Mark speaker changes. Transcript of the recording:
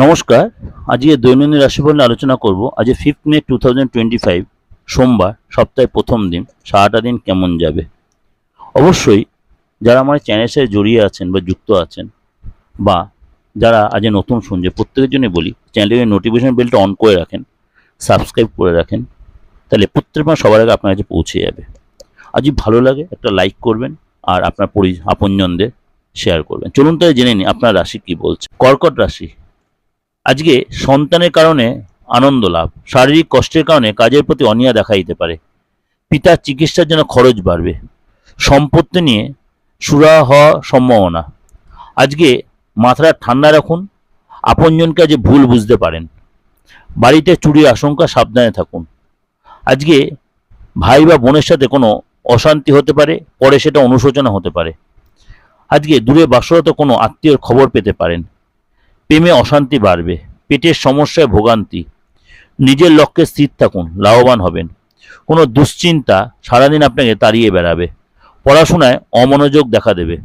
Speaker 1: নমস্কার। আজকে দৈনন্দিন রাশিফল নিয়ে আলোচনা করব। আজ ফিফথ মে টু সোমবার, সপ্তাহের প্রথম দিন। সারাটা দিন কেমন যাবে? অবশ্যই যারা আমার চ্যানেলের সাথে জড়িয়ে আছেন বা যুক্ত আছেন বা যারা আজ নতুন শুনছে, প্রত্যেকের জন্য বলি চ্যানেলের নোটিফিকেশন বেলটা অন করে রাখেন সাবস্ক্রাইব করে রাখেন, তাহলে প্রত্যেক মাস সবার আগে আপনার কাছে পৌঁছে যাবে। আজ ভালো লাগে একটা লাইক করবেন আর আপনার পরি, আপনজনদের শেয়ার করবেন। চলুন তাহলে জেনে নিই আপনার রাশি কি বলছে। কর্কট রাশি আজকে সন্তানের কারণে আনন্দ লাভ, শারীরিক কষ্টের কারণে কাজের প্রতি অনীহা দেখা দিতে পারে। পিতার চিকিৎসার জন্য খরচ বাড়বে। সম্পত্তি নিয়ে সুরা হওয়া সম্ভাবনা। আজকে মাথাটা ঠান্ডা রাখুন। আপনজনকে আজ ভুল বুঝতে পারেন। বাড়িতে চুরির আশঙ্কা সাবধানে থাকুন। আজকে ভাই বা বোনের সাথে কোনো অশান্তি হতে পারে, পরে সেটা অনুশোচনা হতে পারে। আজকে দূরে বাসরত কোনো আত্মীয়র খবর পেতে পারেন। প্রেমে অশান্তি বাড়বে, পেটের সমস্যায় ভোগান্তি। নিজের লক্ষ্যে স্থির থাকুন, লাভবান হবেন। কোনো দুশ্চিন্তা সারাদিন আপনাকে তাড়িয়ে বেড়াবে। পড়াশোনায় অমনোযোগ দেখা দেবে।